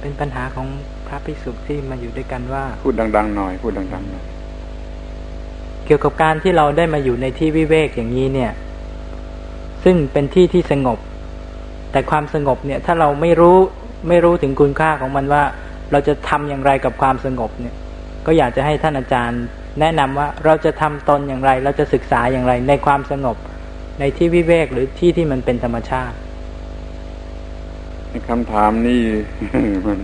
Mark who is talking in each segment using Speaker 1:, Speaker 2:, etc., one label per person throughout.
Speaker 1: เป็นปัญหาของพระภิกษุที่มาอยู่ด้วยกันว่า
Speaker 2: พูดดัง ๆ หน่อย พูดดังๆหน่อย
Speaker 1: เกี่ยวกับการที่เราได้มาอยู่ในที่วิเวกอย่างนี้เนี่ย ซึ่งเป็นที่ที่สงบ แต่ความสงบเนี่ย ถ้าเราไม่รู้ไม่รู้ถึงคุณค่าของมันว่า เราจะทำอย่างไรกับความสงบเนี่ย ก็อยากจะให้ท่านอาจารย์ แนะนำว่าเราจะทำตนอย่างไร เราจะศึกษาอย่างไรในความสงบ ในที่วิเวกหรือที่ที่มันเป็นธรรมชาติ
Speaker 2: คำถามนี้มัน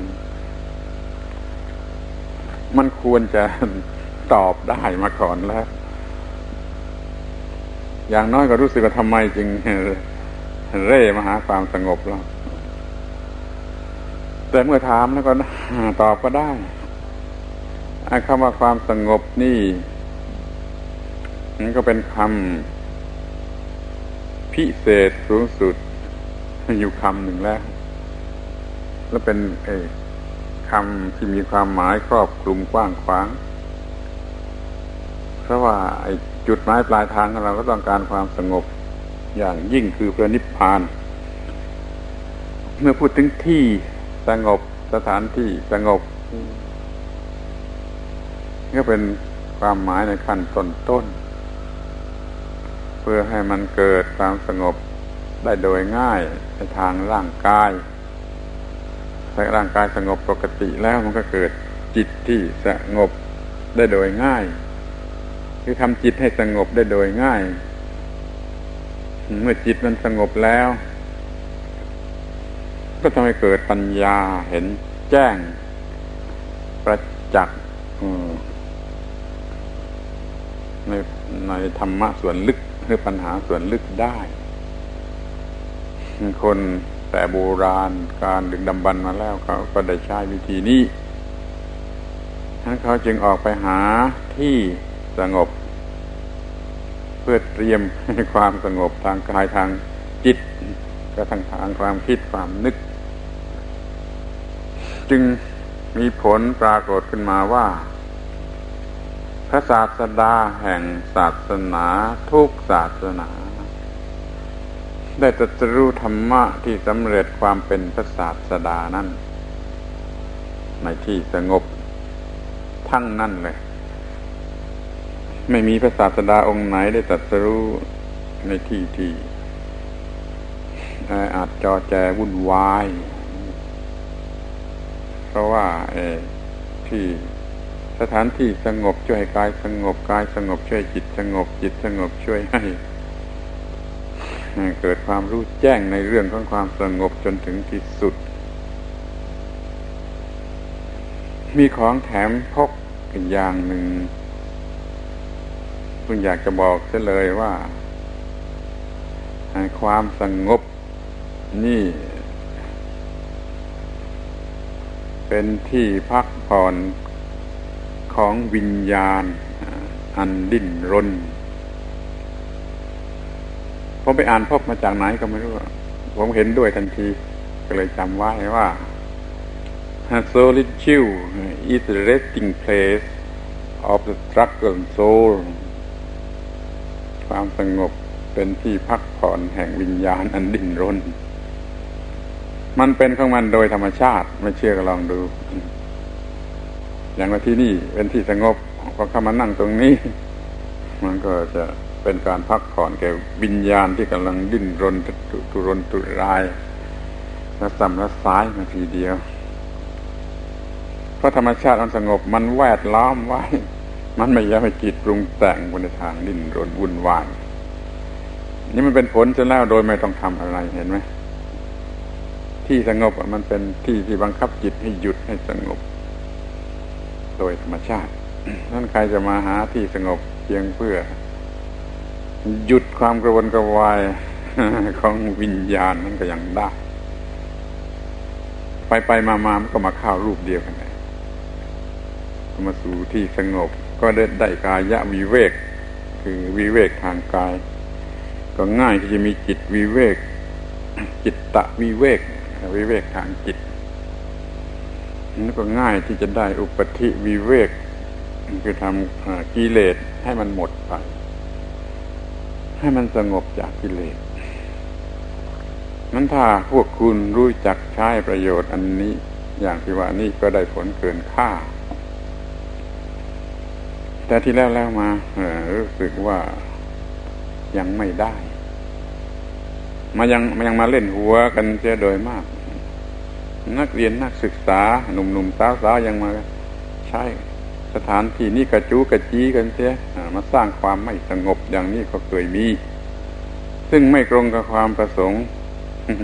Speaker 2: มันควรจะตอบได้มาก่อนแล้ว อย่างน้อยก็รู้สึกว่าทำไมจึงเร่มาหาความสงบแล้วแต่เมื่อถามแล้วก็ตอบก็ได้คำว่าความสงบนี่มันก็เป็นคำพิเศษสูงสุดอยู่คำหนึ่งแล้ว แล้วเป็นไอ้คำที่มีความหมายครอบคลุมกว้างขวาง เพราะว่าไอ้จุดหมายปลายทางของเราก็ต้องการความสงบ อย่างยิ่งคือพระนิพพาน เมื่อพูดถึงที่สงบสถานที่สงบก็เป็นความหมายในขั้นต้นต้น เพื่อให้มันเกิดความสงบได้โดยง่ายในทางร่างกาย ถ้าร่างกายสงบปกติแล้วมันก็เกิดจิตที่สงบได้โดยง่าย คือทำจิตให้สงบได้โดยง่าย เมื่อจิตมันสงบแล้ว ก็ทำให้เกิดปัญญาเห็นแจ้ง ประจักษ์ในในธรรมะส่วนลึกหรือปัญหาส่วนลึกได้ คน แต่โบราณการดึงดำบรรพ์มาแล้วเขาก็ได้ใช้วิธีนี้ทั้นเขาจึงออกไปหาที่สงบ เพื่อเตรียมให้ความสงบทางกายทางจิตก็ทางทางความคิดความนึก จึงมีผลปรากฏขึ้นมาว่า พระศาสดาแห่งศาสนาทุกศาสนา ได้ตรัสรู้ธรรมะที่สำเร็จความเป็นพระศาสดานั้นในที่สงบทั้งนั้นเลย ไม่มีพระศาสดาองค์ไหนได้ตรัสรู้ในที่ที่อาจจอแจวุ่นวาย เพราะว่าที่สถานที่สงบช่วยกายสงบกายสงบช่วยจิตสงบจิตสงบช่วยให้ เกิดความรู้แจ้งในเรื่องของความสงบจนถึงที่สุด มีของแถมพกอีกอย่างหนึ่งคุณอยากจะบอกเสียเลยว่า ความสงบนี่เป็นที่พักผ่อนของวิญญาณอันดิ้นรน ผมไปอ่านพบมาจากไหนก็ไม่รู้ ผมเห็นด้วยทันที ก็เลยจำไว้ว่า solitude is the resting place of the struggle soul ความสงบเป็นที่พักผ่อนแห่งวิญญาณอันดิ้นรน มันเป็นของมันโดยธรรมชาติ ไม่เชื่อก็ลองดู อย่างว่าที่นี่เป็นที่สงบพอเข้ามานั่งตรงนี้ มันก็จะ เป็นการพักผ่อนแก่วิญญาณที่กำลังดิ้นรนตุรนตุรายและสัมและซ้ายมาทีเดียว เพราะธรรมชาติมันสงบมันแวดล้อมไว้ มันไม่ยอมให้จิตปรุงแต่งบนทางดิ้นรนวุ่นวายนี่มันเป็นผลจะแล้วโดยไม่ต้องทำอะไรเห็นไหมที่สงบมันเป็นที่ที่บังคับจิตให้หยุดให้สงบ โดยธรรมชาตินั่นใครจะมาหาที่สงบเพียงเพื่อ หยุดความกระวนกระวายของวิญญาณนั่นก็ยังได้ ไปไปมามามันก็มาเข้ารูปเดียวกันเลยมาสู่ที่สงบ ก็ได้ได้กายะวิเวก คือวิเวกทางกาย ก็ง่ายที่จะมีจิตวิเวก จิตตะวิเวก วิเวกทางจิตนั่นก็ง่ายที่จะได้อุปธิวิเวก คือทำกิเลสให้มันหมดไป ให้มันสงบจากกิเลสนั้นถ้าพวกคุณรู้จักใช้ประโยชน์อันนี้ อย่างที่ว่านี่ก็ได้ผลเกินค่า แต่ที่แล้วแล้วมาออรู้สึกว่ายังไม่ได้ มายังมายังมาเล่นหัวกันเสียโดยมาก นักเรียนนักศึกษาหนุ่มๆสาวๆยังมาใช้ สถานที่นี้กระจูกระจีกันเสียมาสร้างความไม่สงบอย่างนี้ก็เคยมี ซึ่งไม่ตรงกับความประสงค์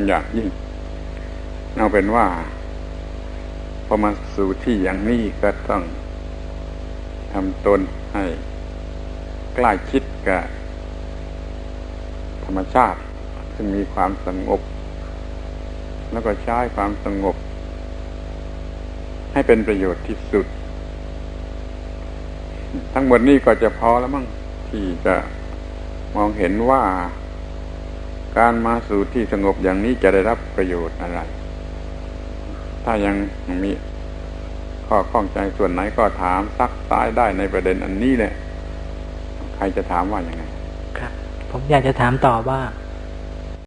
Speaker 2: อย่างยิ่งเอาเป็นว่าพอมาสู่ที่อย่างนี้ก็ต้องทำตนให้ใกล้ชิดกับธรรมชาติ ซึ่งมีความสงบ แล้วก็ใช้ความสงบ ให้เป็นประโยชน์ที่สุด ทั้งหมดนี้ก็จะพอแล้วมั้งที่จะมองเห็นว่าการมาสู่ที่สงบอย่างนี้จะได้รับประโยชน์อะไร ถ้ายังมีข้อข้องใจส่วนไหนก็ถามซักซ้ายได้ในประเด็นอันนี้แหละ ใครจะถามว่าอย่างไง
Speaker 1: ครับ ผมอยากจะถามต่อว่า